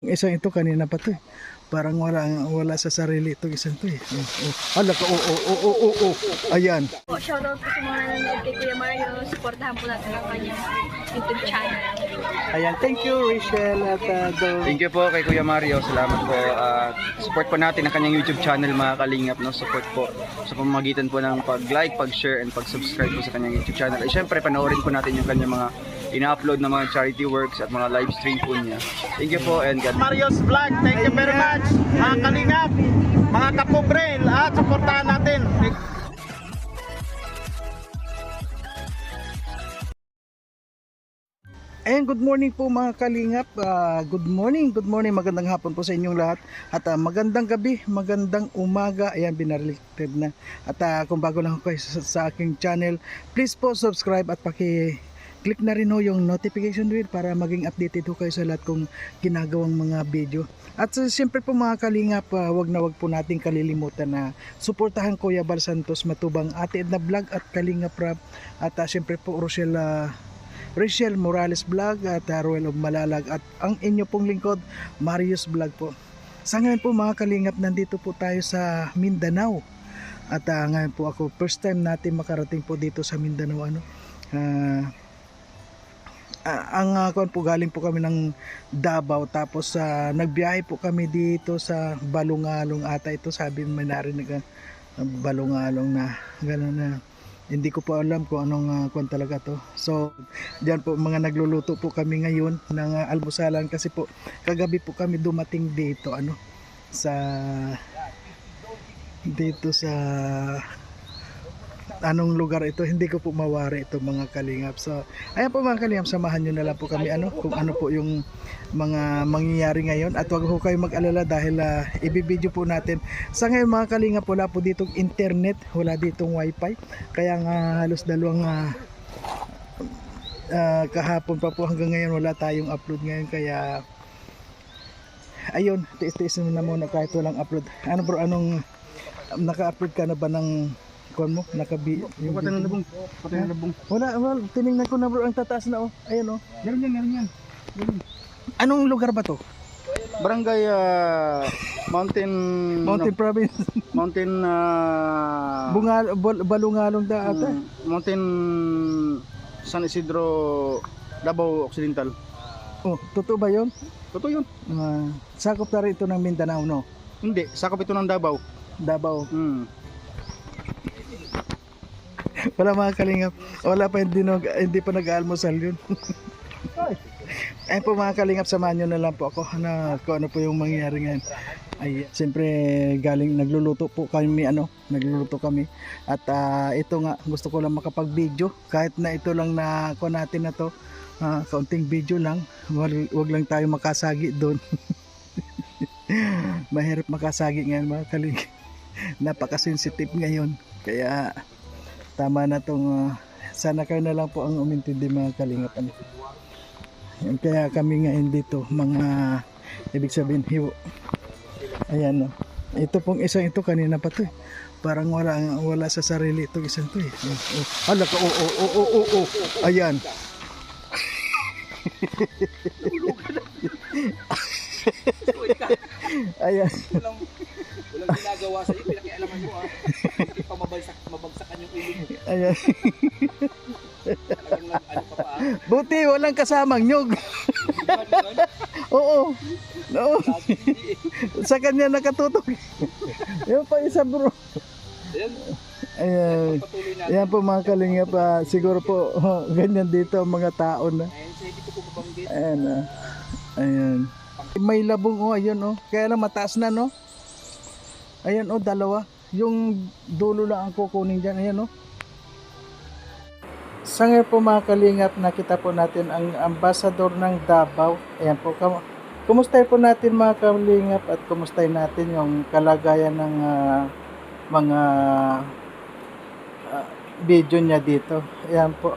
Isang ito kanina pa to eh. Parang wala wala sa sarili itong isang to eh. Oh, oh. Hala ka, oh, oh, oh, oh, oh, oh. Ayan. Po, shoutout po sa mga nanonood kay Kuya Mario. Supportahan po natin ang kanyang YouTube channel. Ayan, thank you Rachel at uh, Dol. Thank you po kay Kuya Mario. Salamat po. At support po natin ang kanyang YouTube channel mga kalingap. No? Support po sa pamamagitan po ng pag-like, pag-share, and pag-subscribe po sa kanyang YouTube channel. At syempre, panoorin po natin yung kanyang mga ina-upload na mga charity works at mga live stream po niya. Thank you po and God bless. Mario's Vlog. Thank you very much. Mga kalingap, mga kapobre, lahat supportahan natin. Ayan, good morning po mga kalingap. Ah, good morning, good morning. Magandang hapon po sa inyong lahat. At ah, magandang gabi, magandang umaga. Ayan, binariliktad na. At ah, kung bago lang kayo sa, sa aking channel, please po subscribe at paki click na rin ho yung notification bell para maging updated ho kayo sa lahat kong ginagawang mga video. At uh, siyempre po mga kalingap, ah, wag na wag po nating kalilimutan na suportahan Kuya Bal Santos Matubang, Ate Edna Vlog at Kalingap Rap. At uh, siyempre po Rochelle ah, Rachel Morales Vlog at uh, Royal of Malalag at ang inyo pong lingkod Marius Vlog po. Sa ngayon po mga kalingap nandito po tayo sa Mindanao. At uh, ngayon po ako first time natin makarating po dito sa Mindanao ano. Ah, ah, ang uh, po galing po kami ng Davao tapos uh, nagbiyahe po kami dito sa Balungalong ata ito sabi may narinig uh, Balungalong na gano'n na hindi ko po alam kung anong uh, kwan talaga to. So, diyan po mga nagluluto po kami ngayon ng uh, almusalan kasi po kagabi po kami dumating dito ano sa dito sa anong lugar ito? Hindi ko po mawari ito mga kalingap. So ayan po mga kalingap samahan nyo na lang po kami ano kung ano po yung mga mangyayari ngayon. At wag ho kayo mag-alala dahil uh, ibibideo po natin. Sa ngayon mga kalingap wala po ditong internet wala ditong wifi. Kaya nga halos dalawang ah, ah, kahapon pa po hanggang ngayon wala tayong upload ngayon. Kaya ayun tiis-tiis na muna kahit walang upload. Ano bro anong naka-upload ka na ba ng kuan mo nakabi yung Patay na labong. Patay na labong. wala wala tiningnan ko na bro ang tataas na oh ayan oh Meron yan, meron yan. anong lugar ba to Barangay ah, Mountain Mountain Province Mountain ah, Bungal Bal- Balungalong da ata mm, Mountain San Isidro Davao Occidental. oh totoo ba yun Totoo yun. Ah, sakop na rin ito ng Mindanao no Hindi, sakop ito ng Davao. Davao Hmm. Wala mga kalingap. Wala pa hindi, nag, hindi pa nag-almusal yun. Ayun po mga kalingap samahan nyo na lang po ako na kung ano po yung mangyayari ngayon. Ay siyempre galing nagluluto po kami ano nagluluto kami. At ah, ito nga gusto ko lang makapag video kahit na ito lang na ko natin na to ah, kaunting video lang. Wag, wag lang tayo makasagi doon. Mahirap makasagi ngayon mga kalingap. Napaka-sensitive ngayon. Kaya tama na tong ah, sana kayo na lang po ang umintindi mga kalingap ano. Yan, kaya kami ngayon dito mga ibig sabihin hiwo ayan no ito pong isang ito kanina pa to eh. parang wala wala sa sarili itong isang to eh oh, oh. hala ka oh oh oh oh oh, oh. ayan ayan walang walang ginagawa sa iyo, pinakialaman mo ah. Hindi pa mabagsak, mabagsakan yung ulo. ayan Talagang nag- ano ka pa ah. Buti walang kasamang nyog oo oo sa kanya nakatutok yun pa isa bro Ayan. Yan po mga kalingap, ah, siguro po oh, ganyan dito ang mga tao na. Ayan, ah. ayan. May labong oh, ayun oh. Kaya lang mataas na no. Ayan oh, dalawa. Yung dulo lang ang kukunin dyan, ayan oh. Sa ngayon po mga kalingap, nakita po natin ang ambasador ng Davao. Ayan po, kam- kumustahin po natin mga kalingap at kumustahin natin yung kalagayan ng ah, mga ah, video niya dito. Ayan po.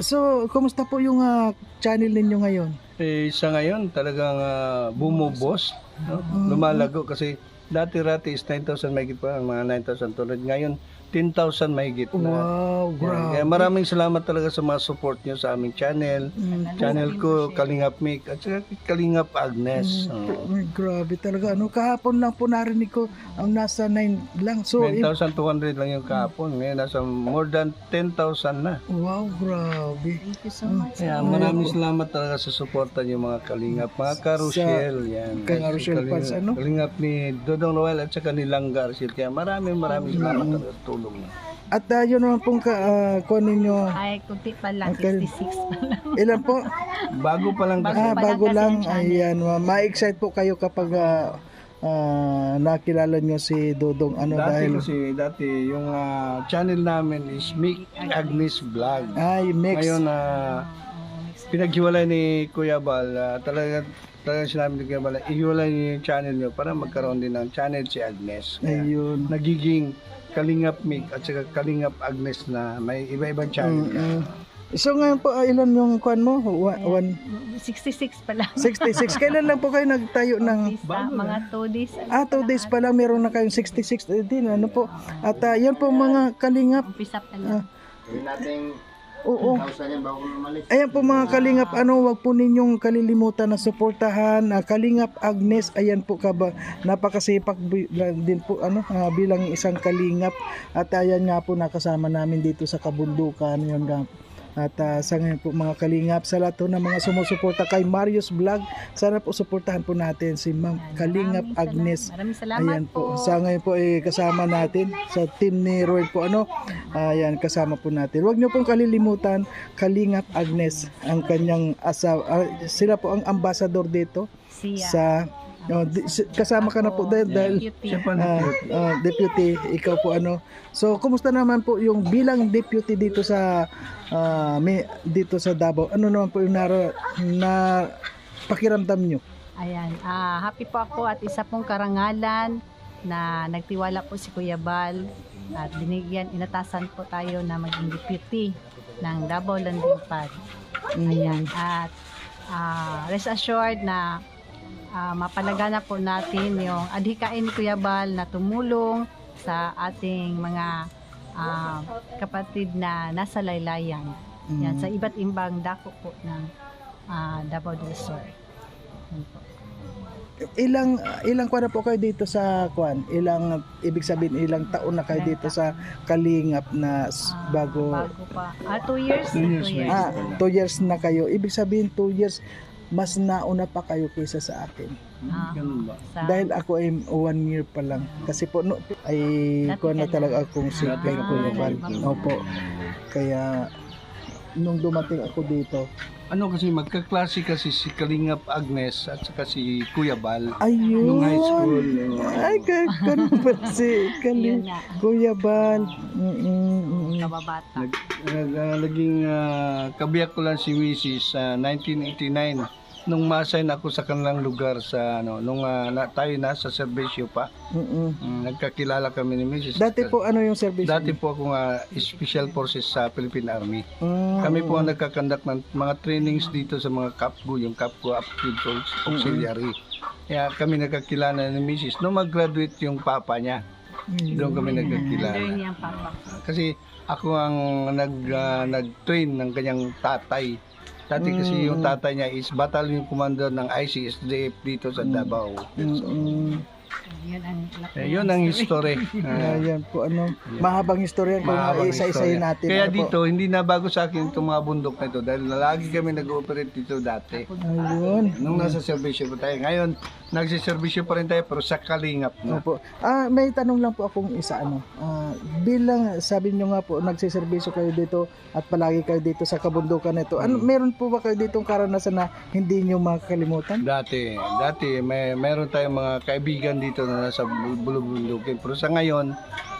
So, kumusta po yung ah, channel ninyo ngayon? Eh, sa ngayon, talagang uh, bumubos. No? Lumalago kasi dati-rati is 9,000 may pa, mga 9,000 tulad. Ngayon, 10,000 mahigit na. Wow, Yan. Kaya grabe. maraming salamat talaga sa mga support nyo sa aming channel. Mm, Channel ko, Kalingap Mick, at saka Kalingap Agnes. Oo. Ay, grabe talaga. Ano, kahapon lang po narinig ko ang nasa 9 lang. So, eh, 10,200 lang yung kahapon. Ngayon, nasa more than 10,000 na. wow, grabe. Thank you so much. Kaya maraming salamat talaga sa suporta niyo mga Kalingap. Mga Karushel, yan. Kay Karushel Kalingap- fans, ano? Kalingap ni Dodong Noel at saka ni Langga Arcel. Kaya maraming maraming salamat talaga sa tulong niyo. At uh, yun naman pong ka, ah, kunin nyo. Ay, kunti pa lang, Okay. 66 pa lang. Ilan po? Bago pa lang kasi. Ah, pa lang bago lang. channel. Ayan, ma- ma-excite po kayo kapag ah, ah, nakilala nyo si Dodong. Ano Dati dahil... kasi, dati yung ah, channel namin is Mick Agnes Vlog. Ay, mix. Ngayon na pinaghiwalay ni Kuya Bal, ah, talaga talaga sinabi ni Kuya Bal, ihiwalay niyo yung channel niyo para magkaroon din ng channel si Agnes. Kaya Ayun. nagiging Kalingap Mick at saka Kalingap Agnes na may iba-ibang channel. Mm-mm. So ngayon po, ah, ilan yung kwan mo? Wa- One, 66 pa lang. 66. Kailan lang po kayo nagtayo ng... Umpisa, mga 2 days. Ah, 2 days pa lang meron na kayong 66 eh, din. Ano po? At ah, yan po mga kalingap. Umpisa pa lang. Oo. Ayan po mga kalingap, ano, wag po ninyong kalilimutan na suportahan. ah, kalingap Agnes, ayan po kaba, napakasipak bi- lang din po ano, ah, bilang isang kalingap. At ayan nga po nakasama namin dito sa kabundukan. Yun nga. At ah, sa ngayon po mga kalingap, sa lahat po ng mga sumusuporta kay Marius Vlog, sana po suportahan po natin si Ma'am Kalingap Maraming Agnes. salamat. Maraming salamat Ayan po. po. Sa ngayon po eh, kasama natin sa team ni Roy po ano. Ayan kasama po natin. Huwag niyo pong kalilimutan Kalingap Agnes ang kanyang asawa. ah, sila po ang ambassador dito Siya. sa oh, di- kasama ka na po dahil, dahil Deputy. Siya pa na ah, deputy ikaw po ano. So kumusta naman po yung bilang deputy dito sa ah, may, dito sa Davao? Ano naman po yung nara, na pakiramdam niyo? Ayan, ah, happy po ako at isa pong karangalan na nagtiwala po si Kuya Bal at binigyan, inatasan po tayo na maging deputy ng Davao Landing Pad. Ayan, at ah, rest assured na ah, mapalagana po natin yung adhikain ni Kuya Bal na tumulong sa ating mga ah, kapatid na nasa laylayan. Yan, sa iba't ibang dako po ng ah, Davao del Sur. Ilang ilang kuwan na po kayo dito sa kuan ilang ibig sabihin ilang taon na kayo dito sa Kalingap na s- Ah, bago bago pa. Ah, two years? Two years, Two may- ah two years na kayo ibig sabihin two years mas nauna pa kayo kaysa sa akin Ah, Ganun ba? sa, dahil ako ay one year pa lang kasi po no, ay kuwan na talaga akong si Dati Kay ka Kuya lang. Val. opo kaya nung dumating ako dito Ano kasi magkaklase kasi si Kalingap Agnes at saka si Kuya Bal. ayun Nung high school. ay kay kuwan pa si Kaling Kuya Bal mm, mm, mm, mm. kababata. Nag, nag, ah, naging ah, kabiyak ko lang si Mrs. sa 1989 nung ma-assign ako sa kanilang lugar sa ano nung ah, na, tayo nasa serbisyo pa Mm, mm. Mm, nagkakilala kami ni Mrs. Dati po ano yung service? dati niyo? po ako nga special forces sa Philippine Army Mm, kami po ang nagkakandak ng mga trainings dito sa mga CAPGO yung CAPGO Aptitude Aux- Auxiliary kaya kami nagkakilala ni Mrs. nung mag-graduate yung papa niya doon kami nagkakilala ang papa. kasi ako ang nag ah, nag-train ng kanyang tatay. Dati kasi yung tatay niya is battalion commander ng ICSDF dito sa Davao. Mm, mm. Yun ang Eh, yun ang history. Ayan po ano, mahabang istorya kung mahabang isa-isahin natin. Kaya ano po. dito, hindi na bago sa akin itong mga bundok na ito dahil lagi kami nag-ooperate dito dati. Ayun. Nung nasa servisyo pa tayo. Ngayon, nagsiservisyo pa rin tayo pero sa kalingap na. Opo. Ah, may tanong lang po akong isa ano. Ah, bilang sabi niyo nga po nagseserbisyo kayo dito at palagi kayo dito sa kabundukan nito. Ano meron po ba kayo ditong karanasan na hindi niyo makakalimutan? Dati, dati may meron tayong mga kaibigan dito na nasa bulubundukin. Pero sa ngayon,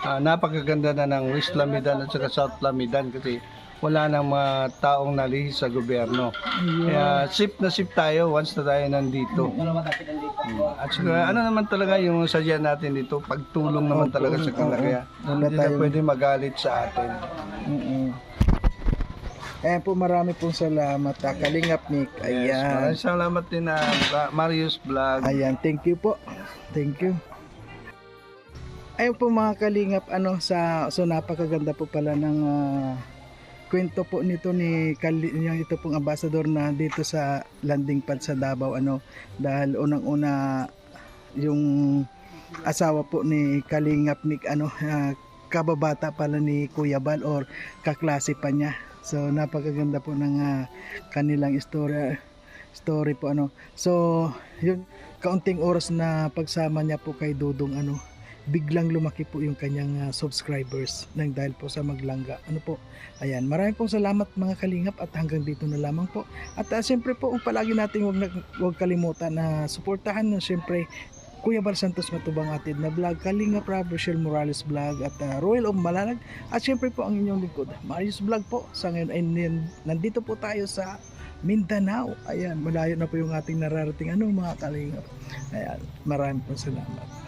ah, napakaganda na ng West Lamidan at saka South Lamidan kasi wala nang mga taong nalihis sa gobyerno. Kaya sip na sip tayo once na tayo nandito. Mm. At saka ano naman talaga yung sadya natin dito, pagtulong naman talaga sa kanila. Kaya Wala hindi na pwede magalit sa atin. Mm. Ayan po marami pong salamat. Ah, Kalingap Nick. Yes, Ayan. maraming salamat din na Marius Vlog. Ayan, thank you po. Thank you. ayun po mga kalingap ano sa so napakaganda po pala ng ah, kwento po nito ni yung ito pong ambassador na dito sa landing pad sa Davao ano dahil unang-una yung asawa po ni Kalingap Nick ano ah, kababata pala ni Kuya Bal or kaklase pa niya. So napakaganda po ng ah, kanilang istorya story po ano. So yun kaunting oras na pagsama niya po kay Dudong ano biglang lumaki po yung kanyang ah, subscribers nang dahil po sa maglangga. Ano po? Ayan maraming pong salamat mga kalingap at hanggang dito na lamang po. At uh, siyempre po palagi nating wag, wag kalimutan na suportahan no siyempre Kuya Bal Santos Matubang Atid na vlog, Kalinga Prab, Morales vlog at ah, Royal of Malalag. At siyempre po ang inyong lingkod Marius Vlog po. Sa ngayon ay nandito po tayo sa Mindanao. Ayan malayo na po yung ating nararating ano mga kalingap. Ayan maraming po salamat